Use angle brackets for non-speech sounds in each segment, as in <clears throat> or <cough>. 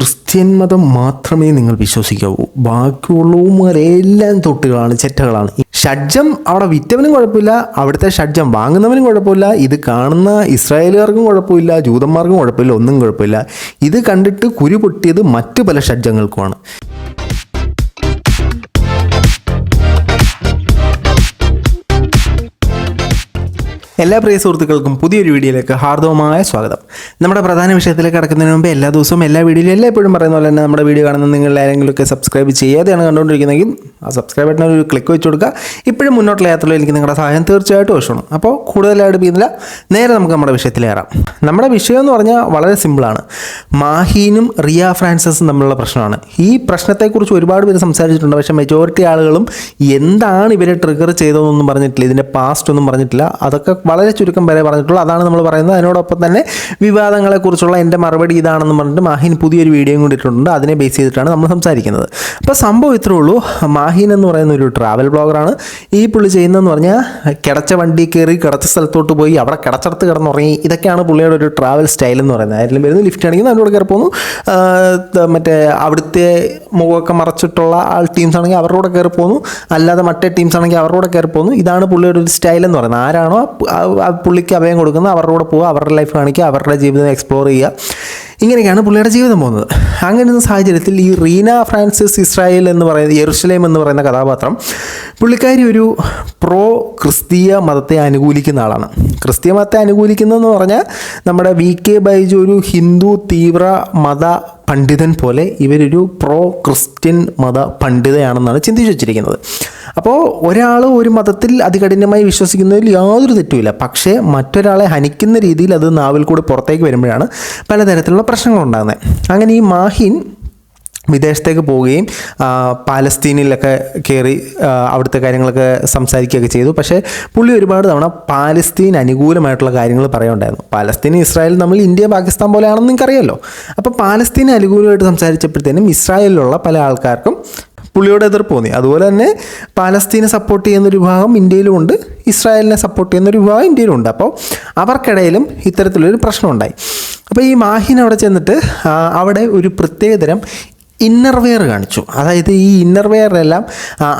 Christian മതം മാത്രമേ നിങ്ങൾ വിശ്വസിക്കാവൂ. ബാക്കിയുള്ളവന്മാരെല്ലാം തൊട്ടുകളാണ് ചെറ്റകളാണ്. ഷഡ്ജം അവിടെ വിറ്റവനും കുഴപ്പമില്ല അവിടുത്തെ ഷഡ്ജം വാങ്ങുന്നവനും കുഴപ്പമില്ല ഇത് കാണുന്ന ഇസ്രായേലുകാർക്കും കുഴപ്പമില്ല ജൂതന്മാർക്കും കുഴപ്പമില്ല ഒന്നും കുഴപ്പമില്ല. ഇത് കണ്ടിട്ട് കുരു പൊട്ടിയത് മറ്റു പല ഷഡ്ജങ്ങൾക്കുമാണ്. എല്ലാ പ്രിയ സുഹൃത്തുക്കൾക്കും പുതിയൊരു വീഡിയോയിലേക്ക് ഹാർദവമായ സ്വാഗതം. നമ്മുടെ പ്രധാന വിഷയത്തിലേക്ക് കടക്കുന്നതിന് മുമ്പ് എല്ലാ ദിവസവും എല്ലാ വീഡിയോയിലും എല്ലായ്പ്പോഴും പറയുന്ന പോലെ തന്നെ നമ്മുടെ വീഡിയോ കാണുന്ന നിങ്ങൾ ആരെങ്കിലുമൊക്കെ സബ്സ്ക്രൈബ് ചെയ്യാതെയാണ് കണ്ടുകൊണ്ടിരിക്കുന്നതെങ്കിൽ ആ സബ്സ്ക്രൈബ് ബട്ടൺ ഒരു ക്ലിക്ക് വെച്ച് കൊടുക്കുക. ഇപ്പോഴും മുന്നോട്ടുള്ള യാത്രയിൽ എനിക്ക് നിങ്ങളുടെ സഹായം തീർച്ചയായിട്ടും ആവശ്യമാണ്. അപ്പോൾ കൂടുതലായിട്ട് പിന്നില്ല. നേരെ നമുക്ക് നമ്മുടെ വിഷയത്തിലേറാം നമ്മുടെ വിഷയം എന്ന് പറഞ്ഞാൽ വളരെ സിമ്പിളാണ് മാഹീനും റിയ ഫ്രാൻസിസും തമ്മിലുള്ള പ്രശ്നമാണ്. ഈ പ്രശ്നത്തെക്കുറിച്ച് ഒരുപാട് പേര് സംസാരിച്ചിട്ടുണ്ട്. പക്ഷേ മെജോറിറ്റി ആളുകളും എന്താണ് ഇവരെ ട്രിഗർ ചെയ്തതെന്നൊന്നും പറഞ്ഞിട്ടില്ല. ഇതിന്റെ പാസ്റ്റ് ഒന്നും പറഞ്ഞിട്ടില്ല. അതൊക്കെ വളരെ ചുരുക്കം വരെ പറഞ്ഞിട്ടുള്ളൂ. അതാണ് നമ്മൾ പറയുന്നത്. അതിനോടൊപ്പം തന്നെ വിവാദങ്ങളെക്കുറിച്ചുള്ള എന്റെ മറുപടി ഇതാണെന്ന് പറഞ്ഞിട്ട് മാഹിൻ പുതിയൊരു വീഡിയോയും കൊണ്ടിട്ടുണ്ട്. അതിനെ ബേസ് ചെയ്തിട്ടാണ് നമ്മൾ സംസാരിക്കുന്നത്. അപ്പോൾ സംഭവം ഇത്രേ ഉള്ളൂ. മാഹിൻ എന്ന് പറയുന്ന ഒരു ട്രാവൽ ബ്ലോഗറാണ് ഈ പുള്ളി ചെയ്യുന്നതെന്ന് പറഞ്ഞാൽ കിടച്ച വണ്ടി കയറി കിടച്ച സ്ഥലത്തോട്ട് പോയി അവിടെ കിടച്ചടത്ത് കിടന്നുറങ്ങി. ഇതൊക്കെയാണ് പുള്ളിയുടെ ഒരു ട്രാവൽ സ്റ്റൈൽ എന്ന് പറയുന്നത്. ആരെങ്കിലും വരുന്നു ലിഫ്റ്റ് ആണെങ്കിൽ അതിനോട് കയറി പോകുന്നു മറ്റേ അവിടുത്തെ മുഖമൊക്കെ മറച്ചിട്ടുള്ള ആൾ ടീംസ് ആണെങ്കിൽ അവരുടെ കയറി പോകുന്നു അല്ലാതെ മറ്റേ ടീംസ് ആണെങ്കിൽ അവരുടെ കയറി പോകുന്നു ഇതാണ് പുള്ളിയുടെ ഒരു സ്റ്റൈൽ എന്ന് പറയുന്നത്. ആരാണോ ആ പുള്ളിക്ക് അഭയം കൊടുക്കുന്ന അവരുടെ കൂടെ പോവുക അവരുടെ ലൈഫ് കാണിക്കുക അവരുടെ ജീവിതം എക്സ്പ്ലോർ ചെയ്യുക. ഇങ്ങനെയൊക്കെയാണ് പുള്ളിയുടെ ജീവിതം പോകുന്നത്. അങ്ങനെ ഒരു സാഹചര്യത്തിൽ ഈ റീന ഫ്രാൻസിസ് ഇസ്രായേൽ എന്ന് പറയുന്ന യെറുസലേം എന്ന് പറയുന്ന കഥാപാത്രം പുള്ളിക്കാരി ഒരു പ്രോ ക്രിസ്തീയ മതത്തെ അനുകൂലിക്കുന്ന ആളാണ്. ക്രിസ്തീയ മതത്തെ അനുകൂലിക്കുന്നതെന്ന് പറഞ്ഞാൽ നമ്മുടെ വി കെ ബൈജു ഒരു ഹിന്ദു തീവ്ര മത പണ്ഡിതൻ പോലെ ഇവരൊരു പ്രോ ക്രിസ്ത്യൻ മത പണ്ഡിതയാണെന്നാണ് ചിന്തിച്ചു വച്ചിരിക്കുന്നത്. അപ്പോൾ ഒരാൾ ഒരു മതത്തിൽ അതികഠിനമായി വിശ്വസിക്കുന്നതിൽ യാതൊരു തെറ്റുമില്ല. പക്ഷേ മറ്റൊരാളെ ഹനിക്കുന്ന രീതിയിൽ അത് നാവിൽ കൂടി പുറത്തേക്ക് വരുമ്പോഴാണ് പലതരത്തിലുള്ള പ്രശ്നങ്ങൾ ഉണ്ടാകുന്നത് അങ്ങനെ ഈ മാഹിൻ വിദേശത്തേക്ക് പോവുകയും പാലസ്തീനിലൊക്കെ കയറി അവിടുത്തെ കാര്യങ്ങളൊക്കെ സംസാരിക്കുകയൊക്കെ ചെയ്തു. പക്ഷേ പുള്ളി ഒരുപാട് തവണ പാലസ്തീൻ അനുകൂലമായിട്ടുള്ള കാര്യങ്ങൾ പറയുണ്ടായിരുന്നു പാലസ്തീൻ ഇസ്രായേൽ നമ്മൾ ഇന്ത്യ പാകിസ്ഥാൻ പോലെയാണെന്ന് നിങ്ങൾക്കറിയാമല്ലോ അപ്പോൾ പാലസ്തീൻ അനുകൂലമായിട്ട് സംസാരിച്ചപ്പോഴത്തേനും ഇസ്രായേലിലുള്ള പല ആൾക്കാർക്കും പുള്ളിയോട് എതിർപ്പ് തോന്നി. അതുപോലെ തന്നെ പാലസ്തീനെ സപ്പോർട്ട് ചെയ്യുന്ന ഒരു വിഭാഗം ഇന്ത്യയിലും ഉണ്ട് ഇസ്രായേലിനെ സപ്പോർട്ട് ചെയ്യുന്ന ഒരു വിഭാഗം ഇന്ത്യയിലും ഉണ്ട്. അപ്പോൾ അവർക്കിടയിലും ഇത്തരത്തിലൊരു പ്രശ്നമുണ്ടായി. അപ്പോൾ ഈ മാഹിൻ അവിടെ ചെന്നിട്ട് അവിടെ ഒരു പ്രത്യേകതരം ഇന്നർ വെയർ കാണിച്ചു. അതായത് ഈ ഇന്നർ വെയറിലെല്ലാം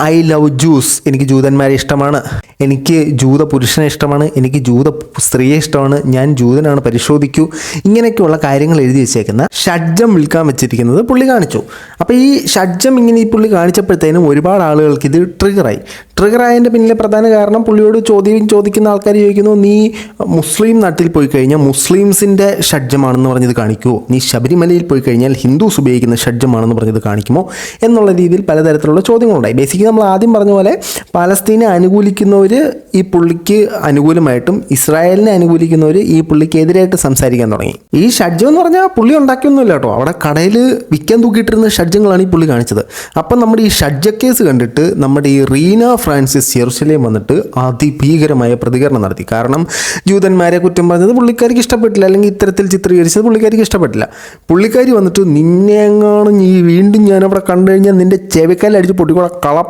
ഐ ലവ് ജൂസ് എനിക്ക് ജൂതന്മാരെ ഇഷ്ടമാണ്. എനിക്ക് ജൂത പുരുഷനെ ഇഷ്ടമാണ്. എനിക്ക് ജൂത സ്ത്രീയെ ഇഷ്ടമാണ്. ഞാൻ ജൂതനാണ് പരിശോധിക്കൂ. ഇങ്ങനെയൊക്കെയുള്ള കാര്യങ്ങൾ എഴുതി വെച്ചേക്കുന്ന ഷഡ്ജം വിൽക്കാൻ വെച്ചിരിക്കുന്നത് പുള്ളി കാണിച്ചു. അപ്പോൾ ഈ ഷഡ്ജം ഇങ്ങനെ ഈ പുള്ളി കാണിച്ചപ്പോഴത്തേനും ഒരുപാട് ആളുകൾക്ക് ഇത് ട്രിഗറായി ട്രിഗറായതിന്റെ പിന്നിലെ പ്രധാന കാരണം പുള്ളിയോട് ചോദ്യം ചോദിക്കുന്ന ആൾക്കാർ ചോദിക്കുന്നു നീ മുസ്ലിം നാട്ടിൽ പോയി കഴിഞ്ഞാൽ മുസ്ലിംസിന്റെ ഷഡ്ജമാണെന്ന് പറഞ്ഞത് കാണിക്കുമോ നീ ശബരിമലയിൽ പോയി കഴിഞ്ഞാൽ ഹിന്ദുസ് ഉപയോഗിക്കുന്ന ഷഡ്ജമാണെന്ന് പറഞ്ഞത് കാണിക്കുമോ? എന്നുള്ള രീതിയിൽ പലതരത്തിലുള്ള ചോദ്യങ്ങളുണ്ടായി. ബേസിക്കലി നമ്മൾ ആദ്യം പറഞ്ഞ പോലെ പലസ്തീനെ അനുകൂലിക്കുന്നവർ ഈ പുള്ളിക്ക് അനുകൂലമായിട്ടും ഇസ്രായേലിനെ അനുകൂലിക്കുന്നവർ ഈ പുള്ളിക്ക് എതിരായിട്ട് സംസാരിക്കാൻ തുടങ്ങി. ഈ ഷഡ്ജം എന്ന് പറഞ്ഞാൽ പുള്ളി ഉണ്ടാക്കിയൊന്നുമില്ല കേട്ടോ. അവിടെ കടയിൽ വിൽക്കാൻ തൂക്കിയിട്ടിരുന്ന ഷഡ്ജങ്ങളാണ് ഈ പുള്ളി കാണിച്ചത്. അപ്പം നമ്മുടെ ഈ ഷഡ്ജ കേസ് കണ്ടിട്ട് നമ്മുടെ ഈ റീന ഫ്രാൻസിസ് യെറുസലേം വന്നിട്ട് അതിഭീകരമായ പ്രതികരണം നടത്തി. കാരണം ജൂതന്മാരെ കുറ്റം പറഞ്ഞത് പുള്ളിക്കാരിക്ക് ഇഷ്ടപ്പെട്ടില്ല. അല്ലെങ്കിൽ ഇത്തരത്തിൽ ചിത്രീകരിച്ചത് പുള്ളിക്കാരിക്ക് ഇഷ്ടപ്പെട്ടില്ല. പുള്ളിക്കാരി വന്നിട്ട് നിന്നെ എങ്ങാനും നീ വീണ്ടും ഞാനവിടെ കണ്ടു കഴിഞ്ഞാൽ നിന്റെ ചെവിക്കല്ലടിച്ച് പൊട്ടിക്കൂടെ കളം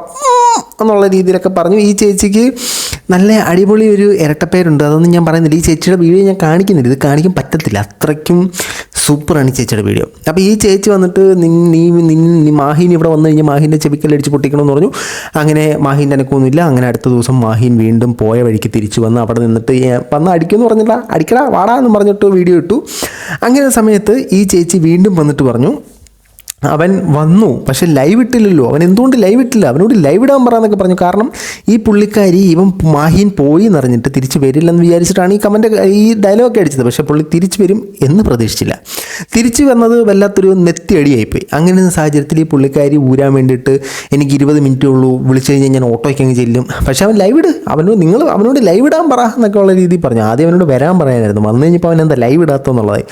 എന്നുള്ള രീതിയിലൊക്കെ പറഞ്ഞു. ഈ ചേച്ചിക്ക് നല്ല അടിപൊളി ഒരു ഇരട്ടപ്പേരുണ്ട്. അതൊന്നും ഞാൻ പറയുന്നില്ല. ഈ ചേച്ചിയുടെ വീഡിയോ ഞാൻ കാണിക്കുന്നില്ല. ഇത് കാണിക്കാൻ പറ്റത്തില്ല. അത്രയ്ക്കും സൂപ്പറാണ് ഈ ചേച്ചിയുടെ വീഡിയോ. അപ്പോൾ ഈ ചേച്ചി വന്നിട്ട് നീ നീ മാഹീൻ ഇവിടെ വന്നു കഴിഞ്ഞാൽ മാഹീന്റെ ചെവിക്കല്ലടിച്ച് പൊട്ടിക്കണമെന്ന് പറഞ്ഞു. അങ്ങനെ മാഹീന്റെ അനക്കൊന്നുമില്ല. അങ്ങനെ അടുത്ത ദിവസം മാഹീൻ വീണ്ടും പോയ വഴിക്ക് തിരിച്ചു വന്ന് അവിടെ നിന്നിട്ട് വന്ന് അടിക്കുമെന്ന് പറഞ്ഞില്ല അടിക്കടാ വാടാ എന്ന് പറഞ്ഞിട്ട് വീഡിയോ ഇട്ടു. അങ്ങനെ സമയത്ത് ഈ ചേച്ചി വീണ്ടും വന്നിട്ട് പറഞ്ഞു അവൻ വന്നു പക്ഷെ ലൈവ് ഇട്ടില്ലല്ലോ. അവൻ എന്തുകൊണ്ട് ലൈവ് ഇട്ടില്ല? അവനോട് ലൈവ് ഇടാൻ പറയാന്നൊക്കെ പറഞ്ഞു. കാരണം ഈ പുള്ളിക്കാരി ഇവൻ മാഹീൻ പോയി എന്നറിഞ്ഞിട്ട് തിരിച്ച് വരില്ലെന്ന് വിചാരിച്ചിട്ടാണ് ഈ കമന്റ് ഈ ഡയലോഗ് അടിച്ചത്. പക്ഷേ പുള്ളി തിരിച്ചു വരും എന്ന് പ്രതീക്ഷിച്ചില്ല. തിരിച്ചു വന്നത് വല്ലാത്തൊരു നെത്തി അടിയായിപ്പോയി അങ്ങനെ സാഹചര്യത്തിൽ ഈ പുള്ളിക്കാരി ഊരാൻ വേണ്ടിയിട്ട് എനിക്ക് ഇരുപത് മിനിറ്റ് ഉള്ളൂ വിളിച്ചു കഴിഞ്ഞാൽ ഞാൻ ഓട്ടോയ്ക്ക് അങ്ങ് ചെല്ലും. പക്ഷേ അവൻ ലൈവ് ഇട്. അവനോട് നിങ്ങൾ അവനോട് ലൈവ് ഇടാൻ പറ എന്നൊക്കെ ഉള്ള രീതിയിൽ പറഞ്ഞു. ആദ്യം അവനോട് വരാൻ പറയാനായിരുന്നു. വന്നു കഴിഞ്ഞപ്പോൾ അവൻ എന്താ ലൈവ് ഇടാത്തെന്നുള്ളതായി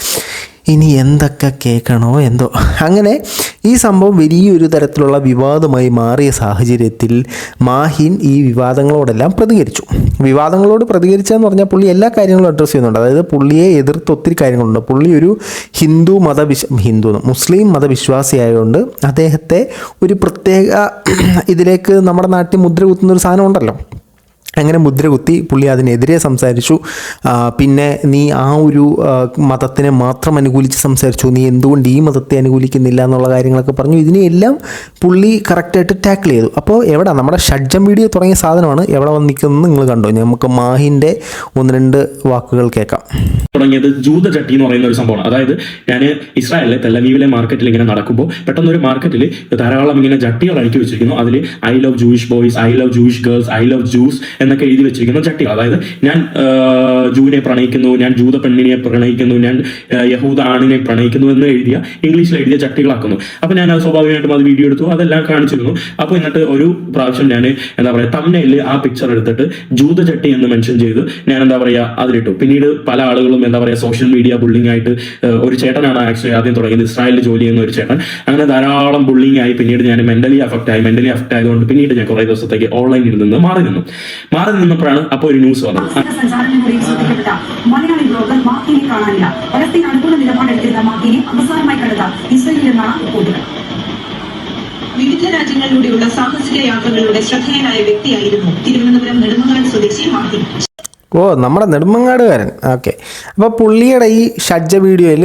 ഇനി എന്തൊക്കെ കേൾക്കണോ എന്തോ. അങ്ങനെ ഈ സംഭവം വലിയൊരു തരത്തിലുള്ള വിവാദമായി മാറിയ സാഹചര്യത്തിൽ മാഹിൻ ഈ വിവാദങ്ങളോടെല്ലാം പ്രതികരിച്ചു. വിവാദങ്ങളോട് പ്രതികരിച്ചതെന്ന് പറഞ്ഞാൽ പുള്ളി എല്ലാ കാര്യങ്ങളും അഡ്രസ്സ് ചെയ്യുന്നുണ്ട്. അതായത് പുള്ളിയെ എതിർത്ത് ഒത്തിരി കാര്യങ്ങളുണ്ട്. പുള്ളി ഒരു ഹിന്ദു മതവിശ് ഹിന്ദു മുസ്ലിം മതവിശ്വാസിയായതുകൊണ്ട് അദ്ദേഹത്തെ ഒരു പ്രത്യേക ഇതിലേക്ക് നമ്മുടെ നാട്ടിൽ മുദ്ര കുത്തുന്ന ഒരു സാധനം ഉണ്ടല്ലോ. അങ്ങനെ മുദ്ര കുത്തി പുള്ളി അതിനെതിരെ സംസാരിച്ചു. പിന്നെ നീ ആ ഒരു മതത്തിനെ മാത്രം അനുകൂലിച്ച് സംസാരിച്ചു. നീ എന്തുകൊണ്ട് ഈ മതത്തെ അനുകൂലിക്കുന്നില്ല എന്നുള്ള കാര്യങ്ങളൊക്കെ പറഞ്ഞു. ഇതിനെയെല്ലാം പുള്ളി കറക്റ്റായിട്ട് ടാക്കിൾ ചെയ്തു. അപ്പോൾ എവിടെ? നമ്മുടെ ഷഡ്ജം വീഡിയോ തുടങ്ങിയ സാധനമാണ്. എവിടെ വന്ന് നിൽക്കുന്നത് നിങ്ങൾ കണ്ടോ? നമുക്ക് മാഹിന്റെ ഒന്ന് രണ്ട് വാക്കുകൾ കേൾക്കാം. തുടങ്ങിയത് ജൂത ചട്ടി എന്ന് പറയുന്ന ഒരു സംഭവമാണ്. അതായത് ഞാൻ ഇസ്രായേലിലെ തെല്ലവീവിലെ മാർക്കറ്റിൽ ഇങ്ങനെ നടക്കുമ്പോൾ പെട്ടെന്ന് ഒരു മാർക്കറ്റിൽ ധാരാളം ഇങ്ങനെ ജട്ടികൾ അടുക്കി വെച്ചിരിക്കുന്നു. അതിൽ I love Jewish boys I love Jewish girls I love Jews എന്നൊക്കെ എഴുതി വെച്ചിരിക്കുന്ന. ചട്ടികൾ. അതായത് ഞാൻ ജൂവിനെ പ്രണയിക്കുന്നു ഞാൻ ജൂത പെണ്ണിനെ പ്രണയിക്കുന്നു ഞാൻ യഹൂദ ആണിനെ പ്രണയിക്കുന്നു എന്ന് എഴുതിയ ഇംഗ്ലീഷിൽ എഴുതിയ ചട്ടികളാക്കുന്നു. അപ്പൊ ഞാൻ അത് സ്വാഭാവികമായിട്ടും അത് വീഡിയോ എടുത്തു അതെല്ലാം കാണിച്ചിരുന്നു. അപ്പൊ എന്നിട്ട് ഒരു പ്രാവശ്യം ഞാൻ എന്താ പറയാ തമ്മനയിൽ ആ പിക്ചർ എടുത്തിട്ട് ജൂത ചട്ടി എന്ന് മെൻഷൻ ചെയ്ത് ഞാൻ എന്താ പറയാ അതിലിട്ടു. പിന്നീട് പല ആളുകളും എന്താ പറയാ സോഷ്യൽ മീഡിയ ബുള്ളിംഗ് ആയിട്ട് ഒരു ചേട്ടനാണ് ആക്ച്വലി ആദ്യം തുടങ്ങിയത് ഇസ്രായേലിൽ ജോലി ചെയ്യുന്ന ഒരു ചേട്ടൻ. അങ്ങനെ ധാരാളം ബുള്ളിംഗ് ആയി പിന്നീട് ഞാൻ മെന്റലി അഫക്റ്റ് ആയി മെന്റലി അഫക്റ്റ് ആയതുകൊണ്ട് പിന്നീട് ഞാൻ കുറെ ദിവസത്തേക്ക് ഓൺലൈനിൽ നിന്ന് മാറി നിന്നു. മാറി നിന്നപ്പോഴാണ് അപ്പോൾ ഒരു ന്യൂസ് വന്നത്. കാണാനില്ല വിവിധ രാജ്യങ്ങളിലൂടെയുള്ള സാഹസിക യാത്രകളുടെ ശ്രദ്ധേയനായ വ്യക്തിയായിരുന്നു തിരുവനന്തപുരം നെടുമങ്ങാട് സ്വദേശി മാർട്ടിൻ ഓ നമ്മുടെ നെടുമങ്ങാടുകാരൻ. ഓക്കെ. അപ്പോൾ പുള്ളിയുടെ ഈ ഷജ്ജ വീഡിയോയിൽ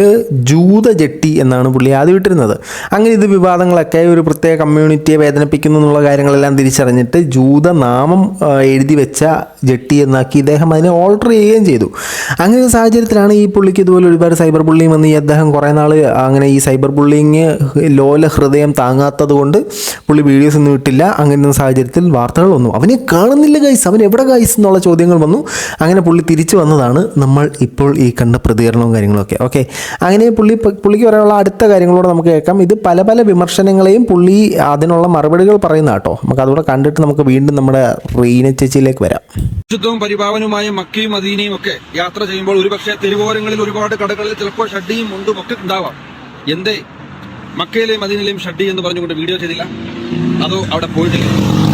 ജൂത ജെട്ടി എന്നാണ് പുള്ളി ആദ്യം ഇട്ടിരുന്നത്. അങ്ങനെ ഇത് വിവാദങ്ങളൊക്കെ ഒരു പ്രത്യേക കമ്മ്യൂണിറ്റിയെ വേദനിപ്പിക്കുന്നു എന്നുള്ള കാര്യങ്ങളെല്ലാം തിരിച്ചറിഞ്ഞിട്ട് ജൂത നാമം എഴുതി വെച്ച ജെട്ടി എന്നാക്കി ഇദ്ദേഹം അതിനെ ഓൾട്ടർ ചെയ്യുകയും ചെയ്തു. അങ്ങനെ ഒരു സാഹചര്യത്തിലാണ് ഈ പുള്ളിക്ക് ഇതുപോലെ ഒരുപാട് സൈബർ ബുള്ളിങ് വന്ന് ഈ അദ്ദേഹം കുറേ നാൾ അങ്ങനെ ഈ സൈബർ ബുള്ളിങ് ലോല ഹൃദയം താങ്ങാത്തത് കൊണ്ട് പുള്ളി വീഡിയോസ് ഒന്നും ഇട്ടില്ല. അങ്ങനെ സാഹചര്യത്തിൽ വാർത്തകൾ വന്നു. അവനെ കാണുന്നില്ല ഗൈസ് അവൻ എവിടെ ഗൈസ് എന്നുള്ള ചോദ്യങ്ങൾ വന്നു. അങ്ങനെ പുള്ളി തിരിച്ചു വന്നതാണ് നമ്മൾ ഇപ്പോൾ ഈ കണ്ട പ്രതികരണവും കാര്യങ്ങളൊക്കെ. ഓക്കെ അങ്ങനെ പുള്ളി പുള്ളിക്ക് പറയാനുള്ള അടുത്ത കാര്യങ്ങളോട് നമുക്ക് കേൾക്കാം. ഇത് പല പല വിമർശനങ്ങളെയും പുള്ളി അതിനുള്ള മറുപടികൾ പറയുന്ന കേട്ടോ. നമുക്ക് അതുകൂടെ കണ്ടിട്ട് നമുക്ക് വീണ്ടും നമ്മുടെ റീന ചേച്ചിയിലേക്ക് വരാം. ശുദ്ധവും പരിപാവനുമായ മക്കയും മദീനയും ഒക്കെ യാത്ര ചെയ്യുമ്പോൾ ഒരുപക്ഷെ തെരുവോരങ്ങളിൽ ഒരുപാട് കടകളിൽ ചിലപ്പോൾ ഷഡ്ഡിയും മുണ്ടും ഒക്കെ ഉണ്ടാവാം. എന്തേ? മക്കയിലെയും മദീനയിലെയും ഷഡ്ഡി എന്ന് പറഞ്ഞുകൊണ്ട് വീഡിയോ ചെയ്തില്ല. അതോ അവിടെ പോയിട്ടില്ല?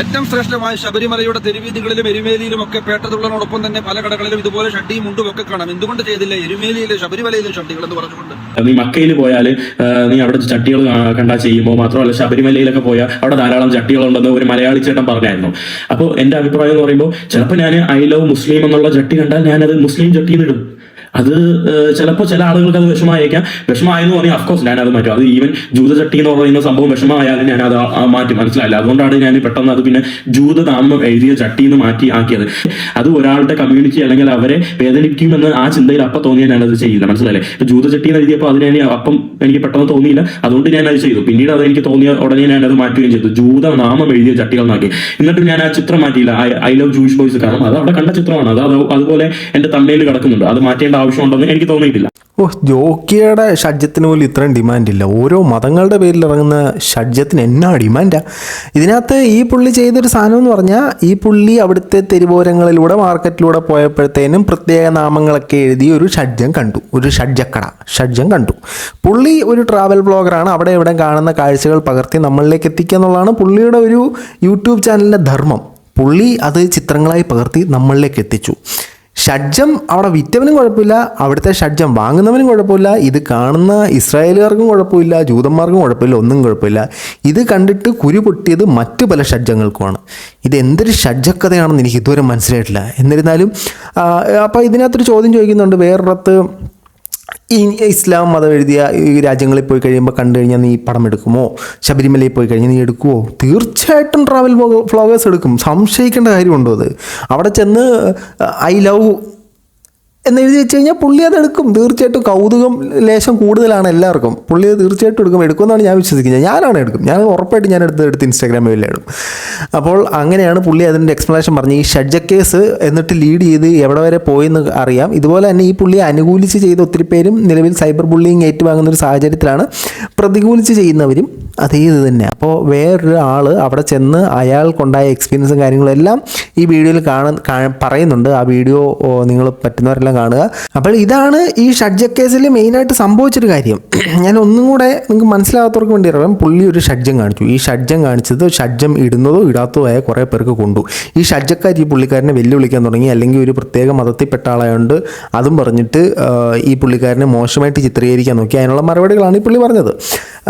ഏറ്റവും ശ്രേഷ്ഠമായ ശബരിമലയുടെ തെരുവീതികളിലും എരുമേലിയിലും ഒക്കെ പേട്ടതുള്ളതിനോടൊപ്പം തന്നെ പല കടകളിലും ഇതുപോലെ ഷട്ടിയും മുണ്ടും ഒക്കെ കാണാം. എന്തുകൊണ്ട് ചെയ്തില്ല? എരുമേലിയിലെ ശബരിമലയിലെ ഷട്ടികൾ എന്ന് പറഞ്ഞുകൊണ്ട്. നീ മക്കയിൽ പോയാൽ നീ അവിടെ ചട്ടികൾ കണ്ടാ ചെയ്യുമ്പോൾ മാത്രമല്ല ശബരിമലയിലൊക്കെ പോയാൽ അവിടെ ധാരാളം ചട്ടികളുണ്ടെന്ന് ഒരു മലയാളി ചേട്ടൻ പറഞ്ഞായിരുന്നു. അപ്പോൾ എന്റെ അഭിപ്രായം എന്ന് പറയുമ്പോൾ ചിലപ്പോൾ ഞാൻ ഐ ലവ് മുസ്ലിം എന്നുള്ള ചട്ടി കണ്ടാൽ ഞാനത് മുസ്ലിം ചട്ടിയിൽ ഇടും. അത് ചിലപ്പോൾ ചില ആളുകൾക്ക് അത് വിഷമായേക്കാം. വിഷമായെന്ന് പറഞ്ഞാൽ അഫ്കോഴ്സ് ഞാൻ അത് മാറ്റും. അത് ഈവൻ ജൂത ചട്ടി എന്ന് പറയുന്ന സംഭവം വിഷമമായാലും ഞാൻ അത് മാറ്റി. മനസ്സിലായില്ല? അതുകൊണ്ടാണ് ഞാൻ പെട്ടെന്ന് അത് പിന്നെ ജൂതനാമം എഴുതിയ ചട്ടി എന്ന് മാറ്റി ആക്കിയത്. അത് ഒരാളുടെ കമ്മ്യൂണിറ്റി അല്ലെങ്കിൽ അവരെ വേദനിപ്പിക്കുമെന്ന് ആ ചിന്തയിൽ അപ്പം തോന്നിയാൽ ഞാൻ അത് ചെയ്യില്ല. മനസ്സിലായില്ലേ? ഇപ്പൊ ജൂത ചട്ടി എന്ന് എഴുതിയപ്പോൾ അതിനെ അപ്പം എനിക്ക് പെട്ടെന്ന് തോന്നിയില്ല. അതുകൊണ്ട് ഞാൻ അത് ചെയ്തു. പിന്നീട് അത് എനിക്ക് തോന്നിയ ഉടനെ ഞാൻ അത് മാറ്റുകയും ചെയ്തു. ജൂത നാമം എഴുതിയ ചട്ടികൾ നാക്കി എന്നിട്ടും ഞാൻ ആ ചിത്രം മാറ്റിയില്ല. ഐ ലവ് ജൂയിഷ് ബോയ്സ് കാരണം അത് അവിടെ കണ്ട ചിത്രമാണ്. അത് അതുപോലെ എന്റെ തമ്മയിൽ കിടക്കുന്നുണ്ട്. അത് മാറ്റേണ്ട ആവശ്യമുണ്ടെന്ന് എനിക്ക് തോന്നിയിട്ടില്ല. ഓ ജോക്കിയുടെ ഷഡ്ജത്തിന് പോലും ഇത്രയും ഡിമാൻഡില്ല ഓരോ മതങ്ങളുടെ പേരിൽ ഇറങ്ങുന്ന ഷഡ്ജത്തിന് എന്നാ ഡിമാൻഡാ ഇതിനകത്ത് ഈ പുള്ളി ചെയ്തൊരു സാധനം എന്ന് പറഞ്ഞാൽ ഈ പുള്ളി അവിടുത്തെ തെരുവോരങ്ങളിലൂടെ മാർക്കറ്റിലൂടെ പോയപ്പോഴത്തേനും പ്രത്യേക നാമങ്ങളൊക്കെ എഴുതി ഒരു ഷഡ്ജം കണ്ടു. ഒരു ഷഡ്ജക്കട. ഷഡ്ജം കണ്ടു. പുള്ളി ഒരു ട്രാവൽ ബ്ലോഗറാണ് അവിടെ ഇവിടെ കാണുന്ന കാഴ്ചകൾ പകർത്തി നമ്മളിലേക്ക് എത്തിക്കുക എന്നുള്ളതാണ് പുള്ളിയുടെ ഒരു യൂട്യൂബ് ചാനലിന്റെ ധർമ്മം. പുള്ളി അത് ചിത്രങ്ങളായി പകർത്തി നമ്മളിലേക്ക് എത്തിച്ചു. ഷഡ്ജം അവിടെ വിറ്റവനും കുഴപ്പമില്ല അവിടുത്തെ ഷഡ്ജം വാങ്ങുന്നവനും കുഴപ്പമില്ല ഇത് കാണുന്ന ഇസ്രായേലുകാർക്കും കുഴപ്പമില്ല ജൂതന്മാർക്കും കുഴപ്പമില്ല ഒന്നും കുഴപ്പമില്ല. ഇത് കണ്ടിട്ട് കുരു പൊട്ടിയത് മറ്റു പല ഷഡ്ജങ്ങൾക്കുമാണ്. ഇത് എന്തൊരു ഷഡ്ജക്കഥയാണെന്ന് എനിക്ക് ഇതുവരെ മനസ്സിലായിട്ടില്ല. എന്നിരുന്നാലും അപ്പോൾ ഇതിനകത്തൊരു ചോദ്യം ചോദിക്കുന്നുണ്ട് വേറൊരിടത്ത് ഈ ഇസ്ലാം മതം എഴുതിയ ഈ രാജ്യങ്ങളിൽ പോയി കഴിയുമ്പോൾ കണ്ടു കഴിഞ്ഞാൽ നീ പടം എടുക്കുമോ? ശബരിമലയിൽ പോയി കഴിഞ്ഞാൽ നീ എടുക്കുമോ തീർച്ചയായിട്ടും ട്രാവൽ ഫ്ലോഗേഴ്സ് എടുക്കും. സംശയിക്കേണ്ട കാര്യമുണ്ടോ അത്? അവിടെ ചെന്ന് ഐ ലവ് എന്ന് എഴുതി വെച്ച് കഴിഞ്ഞാൽ പുള്ളി അതെടുക്കും തീർച്ചയായിട്ടും കൗതുകം ലേശം കൂടുതലാണ് എല്ലാവർക്കും. പുള്ളി തീർച്ചയായിട്ടും എടുക്കും. എടുക്കുമെന്നാണ് ഞാൻ വിശ്വസിക്കുന്നത്. ഞാനാണ് എടുക്കും. ഞാൻ ഉറപ്പായിട്ട് ഞാൻ എടുത്ത് എടുത്ത് ഇൻസ്റ്റാഗ്രാമിൽ ഇടും. അപ്പോൾ അങ്ങനെയാണ് പുള്ളി അതിന്റെ എക്സ്പ്ലനേഷൻ പറഞ്ഞ് ഈ ഷഡ്ജ കേസ് എന്നിട്ട് ലീഡ് ചെയ്ത് എവിടെ വരെ പോയെന്ന് അറിയാം. ഇതുപോലെ തന്നെ ഈ പുള്ളിയെ അനുകൂലിച്ച് ചെയ്ത ഒത്തിരി പേരും നിലവിൽ സൈബർ ബുള്ളിങ് ഏറ്റുവാങ്ങുന്ന ഒരു സാഹചര്യത്തിലാണ് പ്രതികൂലിച്ച് ചെയ്യുന്നവരും അതേ ഇത് തന്നെ. അപ്പോൾ വേറൊരു ആൾ അവിടെ ചെന്ന് അയാൾക്കുണ്ടായ എക്സ്പീരിയൻസും കാര്യങ്ങളും എല്ലാം ഈ വീഡിയോയിൽ കാണാൻ പറയുന്നുണ്ട്. ആ വീഡിയോ നിങ്ങൾ പറ്റുന്നവരെല്ലാം കാണുക. അപ്പോൾ ഇതാണ് ഈ ഷഡ്ജ കേസിൽ മെയിനായിട്ട് സംഭവിച്ചൊരു കാര്യം. <clears throat> ഞാൻ ഒന്നും കൂടെ നിങ്ങൾക്ക് മനസ്സിലാകാത്തവർക്ക് വേണ്ടി പറയാം. പുള്ളി ഒരു ഷഡ്ജം കാണിച്ചു. ഈ ഷഡ്ജം കാണിച്ചത് ഷഡ്ജം ഇടുന്നതോ ഇടാത്തതോ ആയ കുറേ പേർക്ക് കൊണ്ടു. ഈ ഷഡ്ജക്കാർ ഈ പുള്ളിക്കാരനെ വെല്ലുവിളിക്കാൻ തുടങ്ങി. അല്ലെങ്കിൽ ഒരു പ്രത്യേക മതത്തിൽപ്പെട്ട ആളായതുകൊണ്ട് അതും പറഞ്ഞിട്ട് ഈ പുള്ളിക്കാരനെ മോശമായിട്ട് ചിത്രീകരിക്കാൻ നോക്കി. അതിനുള്ള മറുപടികളാണ് ഈ പുള്ളി പറഞ്ഞത്.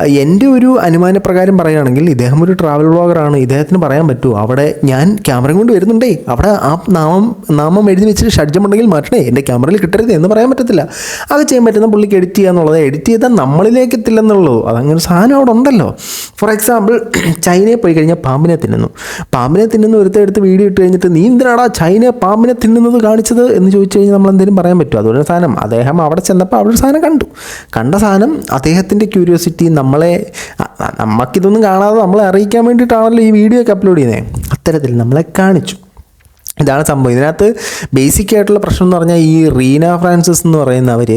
എന്റെ ഒരു അനുമാനപ്രകാരം പറയുകയാണെങ്കിൽ ഇദ്ദേഹം ഒരു ട്രാവൽ വ്ളോഗറാണ് ഇദ്ദേഹത്തിന് പറയാൻ പറ്റുമോ അവിടെ ഞാൻ ക്യാമറ കൊണ്ട് വരുന്നുണ്ടേ. അവിടെ ആ നാമം നാമം എഴുതി വെച്ചിട്ട് ഷഡ്ജമുണ്ടെങ്കിൽ മാറ്റണേ. എന്റെ ക്യാമറയിൽ കിട്ടരുത് എന്ന് പറയാൻ പറ്റത്തില്ല. അത് ചെയ്യാൻ പറ്റുന്ന പുള്ളിക്ക് എഡിറ്റ് ചെയ്യുക എന്നുള്ളത്. എഡിറ്റ് ചെയ്താൽ നമ്മളിലേക്ക് എത്തില്ലെന്നുള്ളൂ. അതങ്ങനെ സാധനം അവിടെ ഉണ്ടല്ലോ. ഫോർ എക്സാമ്പിൾ <clears throat> ചൈനയിൽ പോയി കഴിഞ്ഞാൽ പാമ്പിനെ തിന്നുന്നു. പാമ്പിനെ തിന്നുന്ന ഒരുത്തെ എടുത്ത് വീഡിയോ ഇട്ട് കഴിഞ്ഞിട്ട് നീ എന്തിനാടാ ചൈന പാമ്പിനെ തിന്നുന്നത് കാണിച്ചത്? എന്ന് ചോദിച്ചു കഴിഞ്ഞാൽ നമ്മൾ എന്തെങ്കിലും പറയാൻ പറ്റുമോ അതൊരു സാധനം. അദ്ദേഹം അവിടെ ചെന്നപ്പോൾ അവിടെ സാധനം കണ്ടു. കണ്ട സാധനം അദ്ദേഹത്തിന്റെ ക്യൂരിയോസിറ്റി നമ്മളെ നമുക്കിതൊന്നും കാണാതെ നമ്മളെ അറിയിക്കാൻ വേണ്ടിയിട്ടാണല്ലോ ഈ വീഡിയോ ഒക്കെ അപ്ലോഡ് ചെയ്യുന്നത് അത്തരത്തിൽ നമ്മളെ കാണിച്ചു. ഇതാണ് സംഭവം. ഇതിനകത്ത് ബേസിക് ആയിട്ടുള്ള പ്രശ്നം എന്ന് പറഞ്ഞാൽ ഈ റീന ഫ്രാൻസിസ് എന്ന് പറയുന്നവർ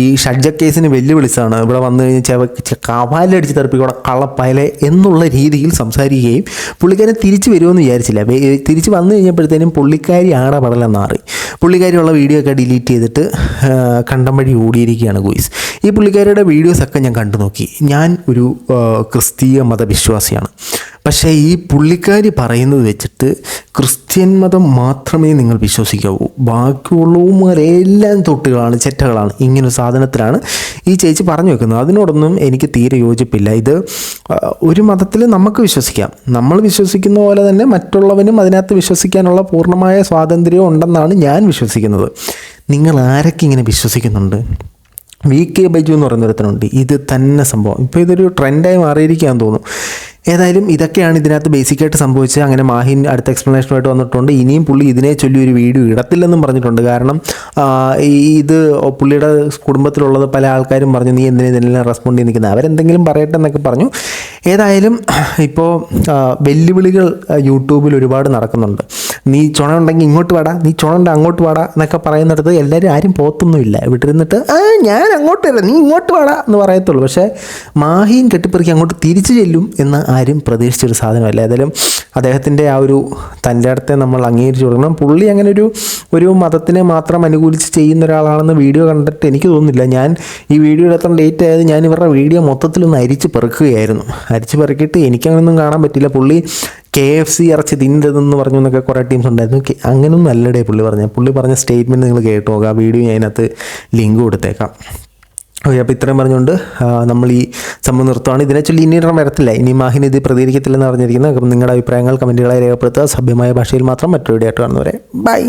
ഈ ഷഡ്ജ കേസിന് വെല്ലുവിളിച്ചാണ് ഇവിടെ വന്നു കഴിഞ്ഞാൽ ചെവ കവാലടിച്ച് തെറപ്പിക്കൂടെ കള്ളപ്പയലെ എന്നുള്ള രീതിയിൽ സംസാരിക്കുകയും പുള്ളിക്കാരൻ തിരിച്ചു വരുമെന്ന് വിചാരിച്ചില്ല. തിരിച്ച് വന്നു കഴിഞ്ഞപ്പോഴത്തേനും പുള്ളിക്കാരി ആട പടലെന്നാറി പുള്ളിക്കാരിയുള്ള വീഡിയോ ഒക്കെ ഡിലീറ്റ് ചെയ്തിട്ട് കണ്ടം വഴി ഓടിയിരിക്കുകയാണ് ഗോയിസ്. ഈ പുള്ളിക്കാരിയുടെ വീഡിയോസൊക്കെ ഞാൻ കണ്ടു നോക്കി. ഞാൻ ഒരു ക്രിസ്തീയ മതവിശ്വാസിയാണ്. പക്ഷേ ഈ പുള്ളിക്കാരി പറയുന്നത് വെച്ചിട്ട് ക്രിസ്ത്യൻ മതം മാത്രമേ നിങ്ങൾ വിശ്വസിക്കാവൂ. ബാക്കിയുള്ളവന്മാരെല്ലാം തൊട്ടുകളാണ് ചെറ്റകളാണ്. ഇങ്ങനൊരു സാധനത്തിലാണ് ഈ ചേച്ചി പറഞ്ഞു വെക്കുന്നത്. അതിനോടൊന്നും എനിക്ക് തീരെ യോജിപ്പില്ല. ഇത് ഒരു മതത്തിൽ നമുക്ക് വിശ്വസിക്കാം. നമ്മൾ വിശ്വസിക്കുന്ന പോലെ തന്നെ മറ്റുള്ളവനും അതിനകത്ത് വിശ്വസിക്കാനുള്ള പൂർണമായ സ്വാതന്ത്ര്യം ഉണ്ടെന്നാണ് ഞാൻ വിശ്വസിക്കുന്നത്. നിങ്ങൾ ആരൊക്കെ ഇങ്ങനെ വിശ്വസിക്കുന്നുണ്ട്? വി കെ ബൈജു എന്ന് പറയുന്ന ഒരുത്തനുണ്ട് ഇത് തന്നെ സംഭവം. ഇപ്പോൾ ഇതൊരു ട്രെൻഡായി മാറിയിരിക്കാൻ തോന്നുന്നു. ഏതായാലും ഇതൊക്കെയാണ് ഇതിനകത്ത് ബേസിക്കായിട്ട് സംഭവിച്ചത്. അങ്ങനെ മാഹിൻ അടുത്ത എക്സ്പ്ലനേഷനുമായിട്ട് വന്നിട്ടുണ്ട്. ഇനിയും പുള്ളി ഇതിനെ ചൊല്ലി ഒരു വീഡിയോ ഇടത്തില്ലെന്നും പറഞ്ഞിട്ടുണ്ട്. കാരണം ഇത് പുള്ളിയുടെ കുടുംബത്തിലുള്ളത് പല ആൾക്കാരും പറഞ്ഞു നീ എന്തിനാ ഇതിനെല്ലാം റെസ്പോണ്ട് ചെയ്ത് നിൽക്കുന്നത് അവരെന്തെങ്കിലും പറയട്ടെ എന്നൊക്കെ പറഞ്ഞു. ഏതായാലും ഇപ്പോൾ വെല്ലുവിളികൾ യൂട്യൂബിൽ ഒരുപാട് നടക്കുന്നുണ്ട്. നീ ചുണ ഉണ്ടെങ്കിൽ ഇങ്ങോട്ട് വാടാ നീ ചുണ ഉണ്ടെങ്കിൽ അങ്ങോട്ട് വാടാ എന്നൊക്കെ പറയുന്നിടത്ത് എല്ലാവരും ആരും പോത്തൊന്നുമില്ല വിട്ടിരുന്നിട്ട് ഞാൻ അങ്ങോട്ട് വരാം നീ ഇങ്ങോട്ട് വാടാ എന്ന് പറയത്തുള്ളൂ. പക്ഷേ മാഹിയും കെട്ടിപ്പറിക്ക് അങ്ങോട്ട് തിരിച്ചു ചെല്ലും എന്ന് ആരും പ്രതീക്ഷിച്ചൊരു സാധനമല്ല. ഏതായാലും അദ്ദേഹത്തിന്റെ ആ ഒരു തന്റെ അടുത്തെ നമ്മൾ അംഗീകരിച്ചു കൊടുക്കണം. പുള്ളി അങ്ങനെ ഒരു ഒരു മതത്തിനെ മാത്രം അനുകൂലിച്ച് ചെയ്യുന്ന ഒരാളാണെന്ന് വീഡിയോ കണ്ടിട്ട് എനിക്ക് തോന്നുന്നില്ല. ഞാൻ ഈ വീഡിയോ എടുത്ത ലേറ്റ് ആയത് ഞാൻ ഇവരുടെ വീഡിയോ മൊത്തത്തിലൊന്ന് അരിച്ച് പെറുക്കുകയായിരുന്നു. അരിച്ച് പെറുക്കിയിട്ട് എനിക്കങ്ങനൊന്നും കാണാൻ പറ്റില്ല പുള്ളി കെ എഫ് സി ഇറച്ചി തിന്നരുതെന്ന് പറഞ്ഞു എന്നൊക്കെ കുറേ ടീംസ് ഉണ്ടായിരുന്നു. അങ്ങനൊന്നും അല്ലടേ പുള്ളി പറഞ്ഞ. പുള്ളി പറഞ്ഞ സ്റ്റേറ്റ്മെന്റ് നിങ്ങൾ കേട്ടു ആ വീഡിയോ ഞാൻ അതിനകത്ത് ലിങ്ക് കൊടുത്തേക്കാം. ഓക്കെ അപ്പോൾ ഇത്രയും പറഞ്ഞുകൊണ്ട് നമ്മൾ ഈ സംഭവം നിർത്തുകയാണ് ഇതിനെ ചൊല്ലി ഇനി വരത്തില്ല. ഇനി മാഹിന് ഇത് പ്രതികരിക്കത്തില്ലെന്ന് പറഞ്ഞിരിക്കുന്നത് അപ്പം നിങ്ങളുടെ അഭിപ്രായങ്ങൾ കമന്റുകളായി രേഖപ്പെടുത്തുക. സഭ്യമായ ഭാഷയിൽ മാത്രം മറ്റൊരു വീഡിയോ ആയിട്ട് കാണുന്നവരെ. ബൈ